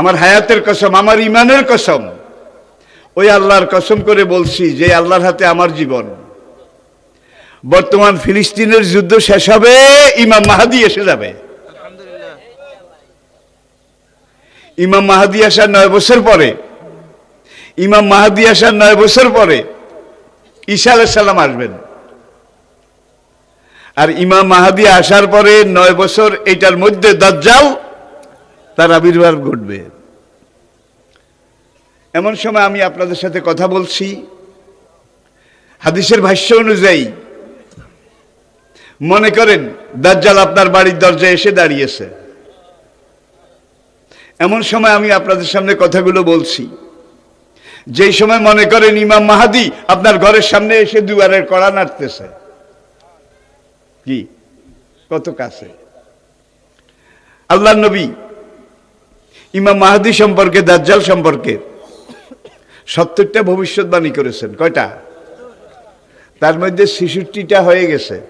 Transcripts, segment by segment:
আমার হায়াতের কসম, আমার ইমানের কসম, ওই আল্লাহর কসম করে বলছি যে আল্লাহর হাতে আমার জীবন। বর্তমান ফিলিস্তিনের যুদ্ধ শেষ হবে, ইমাম মাহাদি এসে যাবে। ইমাম মাহাদি আসার নয় বছর পরে, ইমাম মাহাদি আসার নয় বছর পরে ঈসা আলাইসাল্লাম আসবেন। আর ইমাম মাহাদি আসার পরে নয় বছর এটার মধ্যে দাজ্জাল তার আবির্ভাব ঘটবে। এমন সময় আমি আপনাদের সাথে কথা বলছি। হাদিসের ভাষ্য অনুযায়ী, মনে করেন দাজ্জাল আপনার বাড়ির দরজায় এসে দাঁড়িয়েছে। এমন সময় আমি আপনাদের সামনে কথাগুলো বলছি। যেই সময় মনে করেন ইমাম মাহাদি আপনার ঘরের সামনে এসে দুয়ারের কড়া নাড়তেছে। কি? কত কাছে? আল্লাহ নবী ইমাম মাহাদি সম্পর্কে, দাজ্জাল সম্পর্কে। সত্তরটা ভবিষ্যৎবাণী করেছেন। কয়টা? তার মধ্যে ছেষট্টিটা হয়ে গেছে।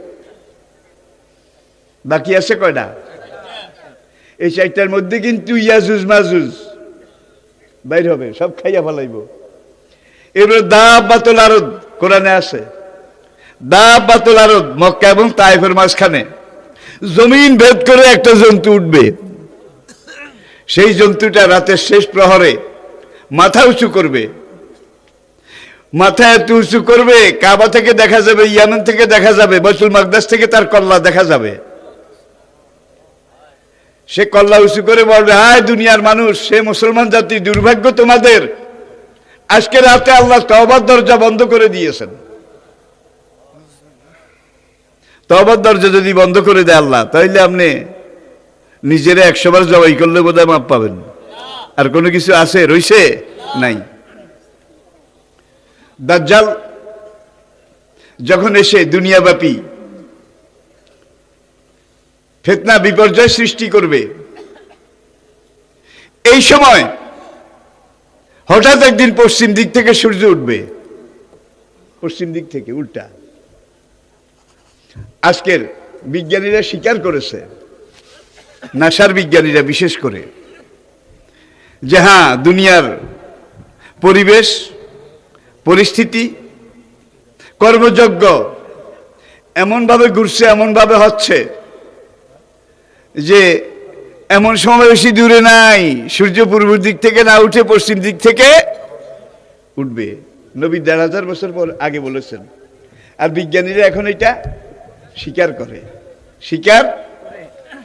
বাকি আছে কয়টা? এই চারটার মধ্যে কিন্তু ইয়াজুজ মাজুজ। বাইর হবে, সব খাইয়া ফেলাইব। এবার দাব বাতল আরদ কোরআনে আছে। দা বাতল আরদ মক্কা এবং তাইফের মাঝখানে। জমিন ভেদ করে একটা জন্তু উঠবে। সেই জন্তুটা রাতের শেষ প্রহরে মাথা উঁচু করবে। মাথা এত উঁচু করবে, কাবা থেকে দেখা যাবে, ইয়ামেন থেকে দেখা যাবে বৈতুল মাকদাস থেকে তার কল্লা দেখা যাবে। সে কল্লা উঁচু করে বলবে, হায় দুনিয়ার মানুষ, সে মুসলমান জাতি, দুর্ভাগ্য তোমাদের। আজকে রাতে আল্লাহ তওবার দরজা বন্ধ করে দিয়েছেন। তওবার দরজা যদি বন্ধ করে দেয় আল্লাহ, তাইলে আপনি নিজেরা একশো বার জবাই করলে বোধহয় মাপ পাবেন। আর কোনো কিছু আছে, রইছে? নাই। দাজ্জাল যখন এসে দুনিয়াব্যাপী ফেতনা বিপর্যয় সৃষ্টি করবে, এই সময় হঠাৎ একদিন পশ্চিম দিক থেকে সূর্য উঠবে। পশ্চিম দিক থেকে, উল্টা। আজকের বিজ্ঞানীরা স্বীকার করেছে নাসার বিজ্ঞানীরা বিশেষ করে যে হ্যাঁ দুনিয়ার পরিবেশ, পরিস্থিতি, কর্মযজ্ঞ এমনভাবে ঘুরছে, এমনভাবে হচ্ছে যে এমন সময় বেশি দূরে নাই, সূর্য পূর্ব দিক থেকে না উঠে পশ্চিম দিক থেকে উঠবে। নবী দেড় হাজার বছর পর আগে বলেছেন। আর বিজ্ঞানীরা এখন এটা স্বীকার করে। স্বীকার